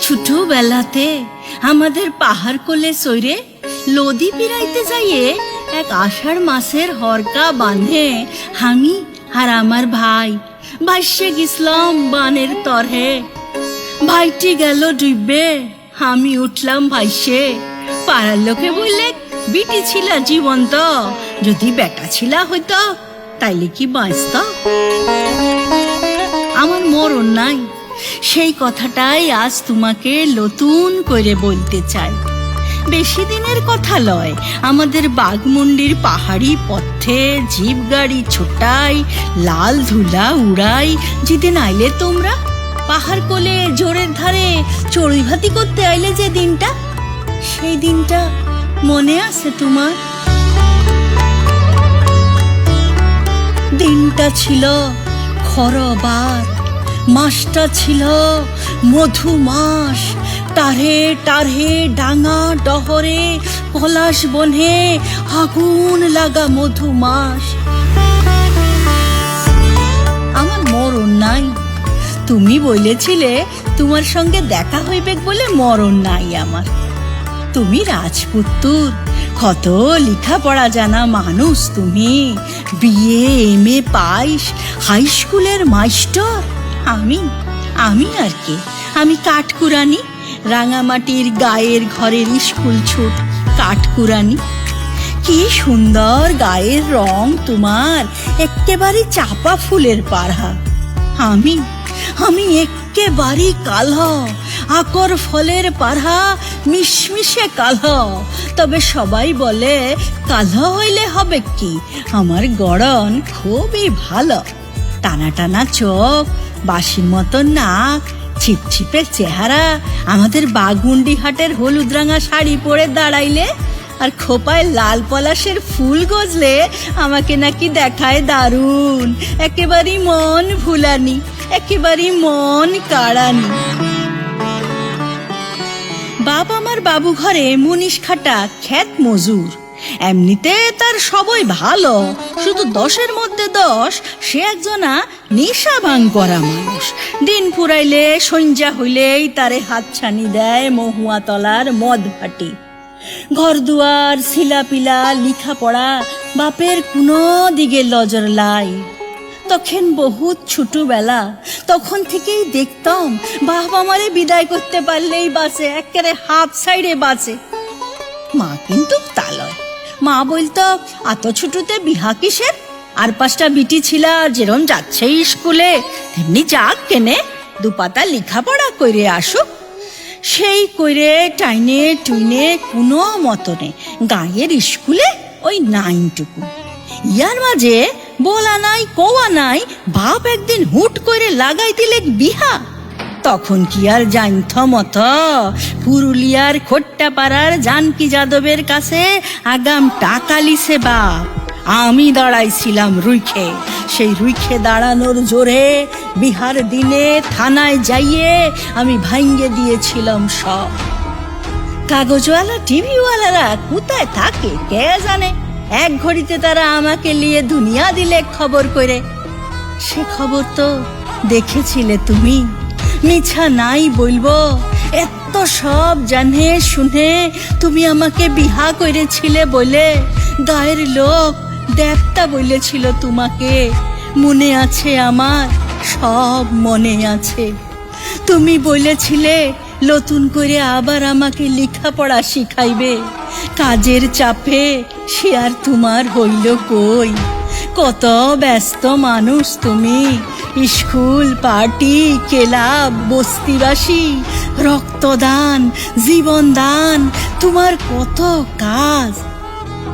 ছোটবেলাতে আমাদের পাহাড় কোলে সইরে লদি পিরাইতে যাইয়ে এক আষাঢ় মাসের হরকা বাঁধে হামি আর আমার ভাই। ভাইসে গেছিলাম বানের তরহে। ভাইটি গেল ডুববে আমি উঠলাম ভাইসে পাড়ার লোকে বললে, বিটি ছিলা জীবন্ত, যদি বেটা ছিলা হইতো, তাইলে কি বাঁচত? আমার মরণ নাই। সেই কথাটাই আজ তোমাকে নতুন করে বলতে চাই। বেশি দিনের কথা লয়, আমাদের বাঘমুন্ডির পাহাড়ি পথে জিপ গাড়ি ছোটাই, লাল ধুলা উড়াই, যেদিন আইলে তোমরা পাহাড় কোলে জোরের ধারে চড়ুই ভাতি করতে আইলে যে দিনটা, সেই দিনটা মনে আছে তোমার? দিনটা ছিল খরবার মাসটা ছিল মধু মাস টারে টারে ডাঙা ডহরে, পলাশ বনে আগুন লাগা মধু মাস আমার মরণ নাই। তুমি বলেছিলে তোমার সঙ্গে দেখা হইবে বলে মরণ নাই আমার। তুমি রাজপুত্তুর কত লেখাপড়া জানা মানুষ তুমি। বিয়ে এম এ পাইস হাই স্কুলের মাস্টার আমি আমি আর কে? আমি কাঠকুরানি রাঙামাটির গায়ের ঘরের স্কুল ছুট কাঠকুরানি কি সুন্দর গায়ের রং তোমার, একেবারে চাপা ফুলের পাড়া আমি আমি একেবারে কালহ, আকর ফলের পাড়া মিশমিশে কালহ। তবে সবাই বলে, কালহ হইলে হবে কি? আমার গড়ন খুবই ভালো। টানা টানা চোখ বাসির মতন নাক, ছিপছিপে চেহারা, আমাদের বাগুন্ডি হাটের হলুদ রাঙা শাড়ি পরে দাঁড়াইলে আর খোপায় লাল পলাশের ফুল গজলে আমাকে নাকি দেখায় দারুণ। একেবারেই মন ভুলানি, একেবারেই মন কাড়ানি। বাপ আমার বাবু ঘরে মুনিশ খাটা খ্যাত মজুর। এমনিতে তার সবই ভালো। শুধু দশের মধ্যে দশ, সে একজনা নেশা ভাঙ করা মানুষ। দিন ফুরাইলে, সঞ্জা হইলেই তারে হাতছানি দেয় মহুয়া তলার মদ ভাটি। ঘর দুয়ার শিলাপিলা লিখা পড়া বাপের কোনো দিকে লজর লাই। তখন বহুত ছোটবেলা, তখন থেকেই দেখতাম, বাপ আমারে বিদায় করতে পারলেই বাঁচে, একেবারে হাফ সাইডে বাঁচে। মা কিন্তু তা লয় মা বলতো এত ছোটতে বিহা কিসের? আর পাঁচটা বিটি ছিলা, যেরম যাচ্ছে স্কুলে, তেমনি যাক কেনে, দুপাতা লেখাপড়া করে আসুক। সেই কইরে টাইনে টুইনে কোনো মতনে গাঁয়ের স্কুলে ওই নাইনটুকু। ইয়ার মাঝে, বলা নাই কোয়া নাই, বাপ একদিন হুট করে লাগাই দিলে বিহা। তখন কি আর জানথ মত? পুরুলিয়ার খোট্টাপাড়ার জানকি যাদবের কাছে আগাম টাকা লিছে বাপ আমি দাঁড়াইছিলাম রুইখে। সেই রুইখে দাঁড়ানোর জোরে বিহার দিনে থানায় যাইয়ে আমি ভাঙ্গে দিয়েছিলাম সব। কাগজওয়ালা, টিভিওয়ালারা কোথায় থাকে কে জানে? এক ঘড়িতে তারা আমাকে নিয়ে দুনিয়া দিলে খবর করে সে খবর তো দেখেছিলে তুমি। মিছা নাই বলব। এত সব জানে, শুনে তুমি আমাকে বিহা করেছিলে বলে। গায়ের লোক দেবতা বলেছিল তোমাকে। মনে আছে আমার, সব মনে আছে। তুমি বলেছিলে নতুন করে আবার আমাকে লেখাপড়া শিখাইবে। কাজের চাপে সে আর তোমার হইল কই? কত ব্যস্ত মানুষ তুমি। স্কুল, পার্টি, ক্লাব, বস্তিবাসী, রক্তদান, জীবনদান, তোমার কত কাজ?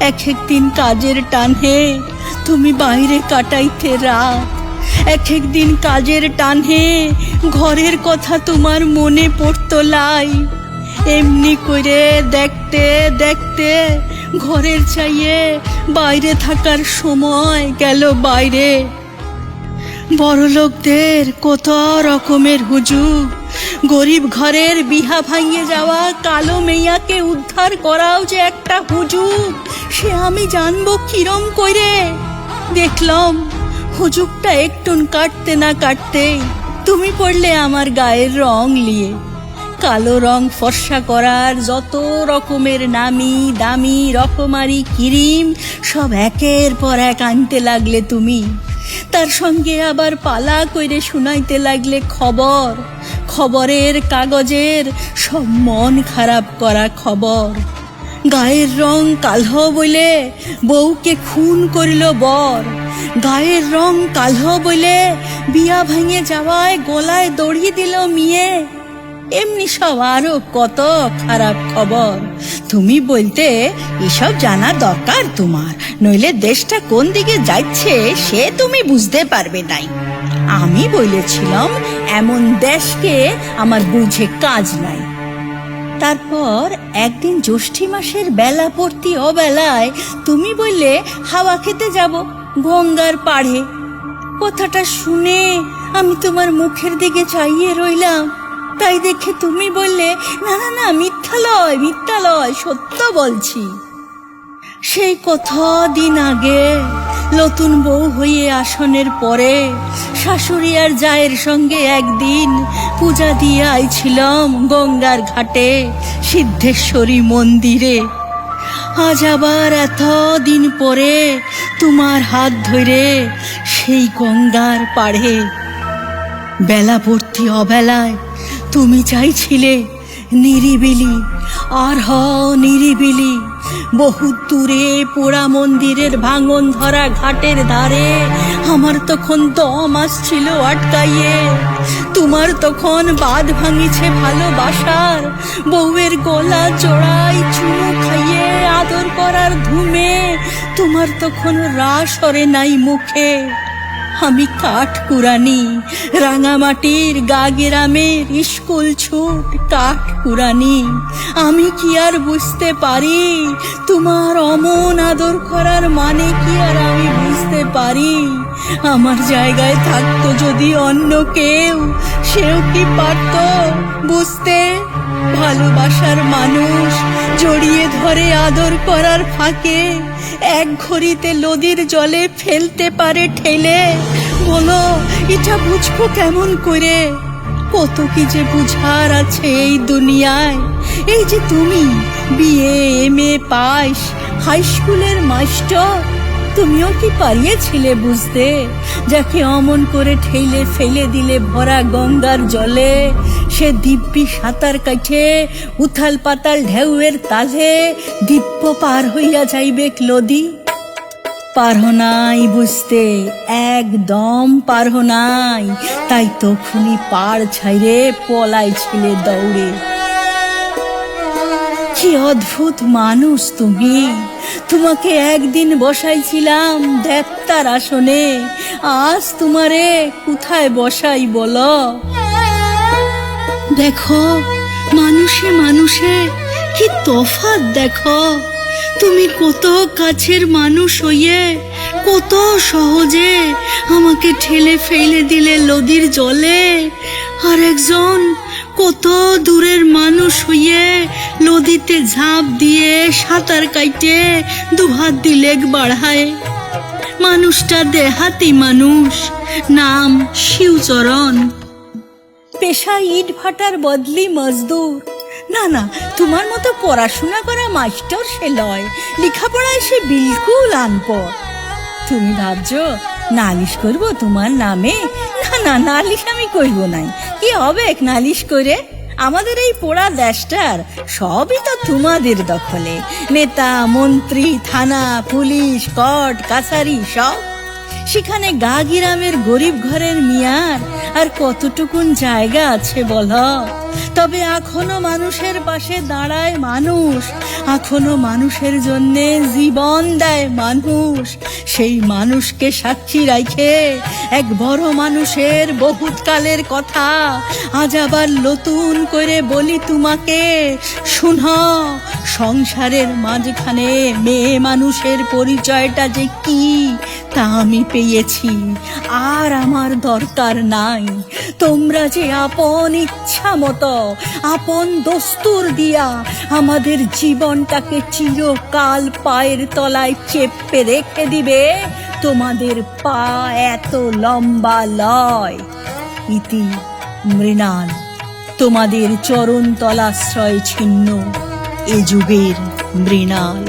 এক এক দিন কাজের টানে তুমি বাইরে কাটাইতে রাত। এক এক দিন কাজের টানে ঘরের কথা তোমার মনে পড়তো লাই। এমনি করে দেখতে দেখতে ঘরের চাইয়ে বাইরে থাকার সময় গেল বাইরে। বড়লোকদের কত রকমের হুজুগ গরিব ঘরের বিহা ভাঙিয়ে যাওয়া কালো মেয়াকে উদ্ধার করাও যে একটা হুজুগ সে আমি জানব কিরম কইরে দেখলাম হুজুগটা একটুন কাটতে না কাটতে তুমি পড়লে আমার গায়ের রং নিয়ে কালো রং ফর্সা করার যত রকমের নামি দামি রকমারি ক্রিম, সব একের পর এক আনতে লাগলে তুমি। তার সঙ্গে আবার পালা কইরে শুনাইতে লাগলে খবর। খবরের কাগজের সব মন খারাপ করা খবর। গায়ের রং কালহ বলে বউকে খুন করিল বর। গায়ের রং কালহ বলে বিয়া ভাঙে যাওয়ায় গলায় দড়ি দিল মেয়ে। এমনি সব আরও কত খারাপ খবর। তুমি বলতে এসব জানা দরকার তোমার, নইলে দেশটা কোন দিকে যাচ্ছে সে তুমি বুঝতে পারবে নাই। আমি বলেছিলাম, এমন দেশকে আমার বুঝে কাজ নাই। তারপর একদিন জ্যৈষ্ঠী মাসের বেলা পড়তি অবেলায় তুমি বললে, হাওয়া খেতে যাব গঙ্গার পাড়ে। কথাটা শুনে আমি তোমার মুখের দিকে চাইয়ে রইলাম। তাই দেখে তুমি বললে, না না না, মিথ্যা লয় মিথ্যা লয়, সত্য বলছি। সেই কথা দিন আগে নতুন বউ হয়ে আসনের পরে শাশুড়ি আর জায়ের সঙ্গে একদিন পূজা দিয়ে আইছিলাম গঙ্গার ঘাটে সিদ্ধেশ্বরী মন্দিরে। আজ আবার এত দিন পরে তোমার হাত ধরে সেই গঙ্গার পাড়ে বেলা ভর্তি অবেলায় তুমি চাইছিলে নিরিবিলি, আর হ, নিরিবিলি বহু দূরে পোড়া মন্দিরের ভাঙন ধরা ঘাটের ধারে। আমার তখন দম আসছিল আটকাইয়ে, তোমার তখন বাদ ভাঙিছে ভালোবাসার, বউয়ের গলা জড়াই চুমু খাইয়ে আদর করার ধুমে। তোমার তখন রাস সরে নাই মুখে। আমি কাঠ কুরানি রাঙামাটির গা গ্রামের স্কুল ছুট কাঠ কুরানি আমি কি আর বুঝতে পারি? তোমার অমন আদর করার মানে কি আর আমি বুঝতে পারি? আমার জায়গায় থাকতো যদি অন্য কেউ, সেও কি পারত বুঝতে? ভালোবাসার মানুষ জড়িয়ে ধরে আদর করার ফাঁকে, এক ঘড়িতে নদীর জলে ফেলতে পারে ঠেলে। বলো, এটা বুঝব কেমন করে? কত কি যে বুঝার আছে এই দুনিয়ায়। এই যে তুমি বিয়ে এম, এ পাস হাই স্কুলের মাস্টার। তুমিও কি পারিয়েছিলে বুঝতে? যাকে অমন করে ঠেলে ফেলে দিলে ভরা গঙ্গার জলে, সে দিব্যি সাঁতার কাছে উথাল পাতাল ঢেউয়ের তালে, দিব্য পার হইয়া যাইবে নদী পারহ নাই বুঝতে, একদম পারহ নাই। তাই তখনই পাড় ছাইরে পলাই ছিলে দৌড়ে। কি অদ্ভুত মানুষ তুমি। তোমাকে একদিন বসাইছিলাম দেবতার আসনে। আজ তোমারে কোথায় বসাই বলো? দেখো, মানুষে মানুষে কি তফাৎ দেখো। তুমি কত কাছের মানুষ হইয়ে কত সহজে আমাকে ঠেলে ফেলে দিলে নদীর জলে। আর একজন কত দূরের মানুষ হইয়ে নদীতে ঝাঁপ দিয়ে সাঁতার কাইটে দুহাত দিলেক বাড়ায়। মানুষটা দেহাতি মানুষ, নাম শিবচরণ পেশা ইট ভাটার বদলি মজদুর। না না, তোমার মতো পড়াশোনা করা মাস্টার সে লয়, লেখাপড়ায় সে বিলকুল আনপড়। তুমি ভাবছ নালিশ করব তোমার নামে? না না, নালিশ আমি করব নাই। কি হবে নালিশ করে? আমাদের এই পোড়া দেশটার সবই তো তোমাদের দখলে। নেতা, মন্ত্রী, থানা, পুলিশ কট কাছারি, সব সেখানে গা গিরামের গরিব ঘরের মিয়ার আর কতটুকুন জায়গা আছে বল? তবে এখনও মানুষের পাশে দাঁড়ায় মানুষ, এখনও মানুষের জন্য জীবন দেয় মানুষ। সেই মানুষকে সাক্ষী রাখে এক বড় মানুষের বহুত কালের কথা আজ আবার নতুন করে বলি তোমাকে। শুন, সংসারের মাঝখানে মেয়ে মানুষের পরিচয়টা যে কি? তা আমি পেয়েছি, আর আমার দরকার নাই। তোমরা যে আপন ইচ্ছা মতো, আপন দস্তুর দিয়া আমাদের জীবনটাকে চিরকাল পায়ের তলায় চেপে রেখে দিবে, তোমাদের পা এত লম্বা লয়। ইতি মৃণাল, তোমাদের চরণ তলাশ্রয় ছিন্ন, এ যুগের মৃণাল।